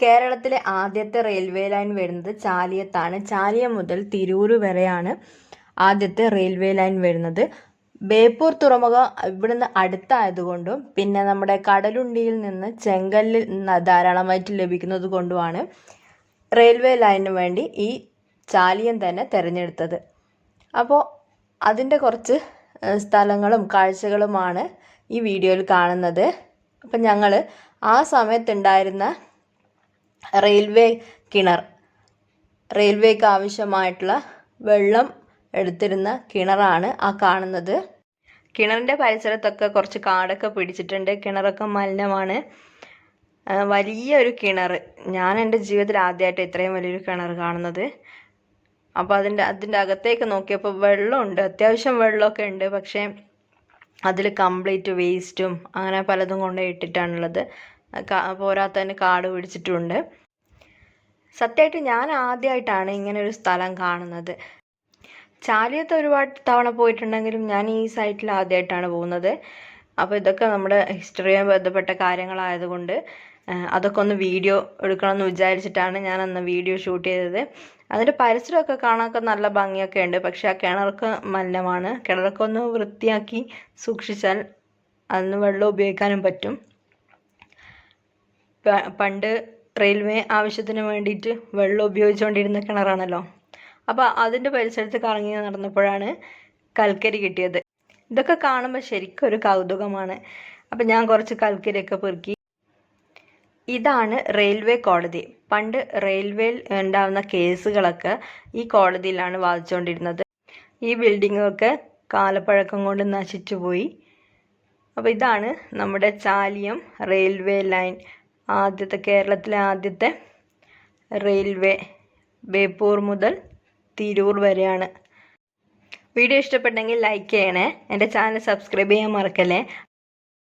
കേരളത്തിലെ ആദ്യത്തെ railway line വരുന്നത് ചാലിയത്താണ്. ചാലിയ മുതൽ തിരൂർ വരെയാണ് ആദ്യത്തെ റെയിൽവേ ലൈൻ വരുന്നത്. ബേപ്പൂർ തുറമുഖം ഇവിടുന്ന് അടുത്തായതുകൊണ്ടും പിന്നെ നമ്മുടെ കടലുണ്ടിയിൽ നിന്ന് ചെങ്കല്ലിൽ ധാരാളമായിട്ട് ലഭിക്കുന്നത് കൊണ്ടുമാണ് റെയിൽവേ ലൈനിന് വേണ്ടി ഈ ചാലിയം തന്നെ തിരഞ്ഞെടുത്തത്. അപ്പോൾ അതിന്റെ കുറച്ച് സ്ഥലങ്ങളും കാഴ്ചകളുമാണ് ഈ വീഡിയോയിൽ കാണുന്നത്. അപ്പം ഞങ്ങൾ ആ സമയത്തുണ്ടായിരുന്ന റെയിൽവേ കിണർ. റെയിൽവേക്ക് ആവശ്യമായിട്ടുള്ള വെള്ളം എടുത്തിരുന്ന കിണറാണ് ആ കാണുന്നത്. കിണറിന്റെ പരിസരത്തൊക്കെ കുറച്ച് കാടൊക്കെ പിടിച്ചിട്ടുണ്ട്. കിണറൊക്കെ മലിനമാണ്. വലിയ വലിയൊരു കിണർ. ഞാൻ എന്റെ ജീവിതത്തിൽ ആദ്യമായിട്ട് ഇത്രയും വലിയൊരു കിണർ കാണുന്നത്. അപ്പോൾ അതിന്റെ അതിന്റെ അകത്തേക്ക് നോക്കിയപ്പോൾ വെള്ളമുണ്ട്. അത്യാവശ്യം വെള്ളമൊക്കെ ഉണ്ട്. പക്ഷേ അതിൽ കംപ്ലീറ്റ് വേസ്റ്റും അങ്ങനെ പലതും കൊണ്ട് ഇട്ടിട്ടാണുള്ളത്. പോരാത്തതിന് കാട് പിടിച്ചിട്ടുമുണ്ട് സത്യമായിട്ട് ഞാൻ ആദ്യമായിട്ടാണ് ഇങ്ങനെ ഒരു സ്ഥലം കാണുന്നത്. ചാലിയത്ത് ഒരുപാട് തവണ പോയിട്ടുണ്ടെങ്കിലും ഞാൻ ഈ സൈറ്റിൽ ആദ്യമായിട്ടാണ് പോകുന്നത്. അപ്പോൾ ഇതൊക്കെ നമ്മുടെ ഹിസ്റ്ററിയുമായി ബന്ധപ്പെട്ട കാര്യങ്ങളായതുകൊണ്ട് അതൊക്കെ ഒന്ന് വീഡിയോ എടുക്കണം എന്ന് വിചാരിച്ചിട്ടാണ് ഞാൻ അന്ന് വീഡിയോ ഷൂട്ട് ചെയ്തത്. അതിന്റെ പരിസരമൊക്കെ കാണാനൊക്കെ നല്ല ഭംഗിയൊക്കെ ഉണ്ട്. പക്ഷേ ആ കിണറൊക്കെ മലിനമാണ്. കിണറൊക്കെ ഒന്ന് വൃത്തിയാക്കി സൂക്ഷിച്ചാൽ അന്ന് വെള്ളം ഉപയോഗിക്കാനും പറ്റും. പണ്ട് റെയിൽവേ ആവശ്യത്തിന് വേണ്ടിയിട്ട് വെള്ളം ഉപയോഗിച്ചുകൊണ്ടിരുന്ന കിണറാണല്ലോ. അപ്പോൾ അതിന്റെ പരിസരത്ത് കറങ്ങി നടന്നപ്പോഴാണ് കൽക്കരി കിട്ടിയത്. ഇതൊക്കെ കാണുമ്പോൾ ശരിക്കും ഒരു കൗതുകമാണ്. അപ്പം ഞാൻ കുറച്ച് കൽക്കരിയൊക്കെ പെറുക്കി. ഇതാണ് റെയിൽവേ കോടതി. പണ്ട് റെയിൽവേയിൽ ഉണ്ടാകുന്ന കേസുകളൊക്കെ ഈ കോടതിയിലാണ് വാദിച്ചുകൊണ്ടിരുന്നത്. ഈ ബിൽഡിങ്ങൊക്കെ കാലപ്പഴക്കം കൊണ്ട് നശിച്ചു പോയി അപ്പോൾ ഇതാണ് നമ്മുടെ ചാലിയം റെയിൽവേ ലൈൻ. ആദ്യത്തെ കേരളത്തിലെ ആദ്യത്തെ റെയിൽവേ ബേപ്പൂർ മുതൽ തിരൂർ വരെയാണ്. വീഡിയോ ഇഷ്ടപ്പെട്ടെങ്കിൽ ലൈക്ക് ചെയ്യണേ. എന്റെ ചാനൽ സബ്സ്ക്രൈബ് ചെയ്യാൻ മറക്കല്ലേ?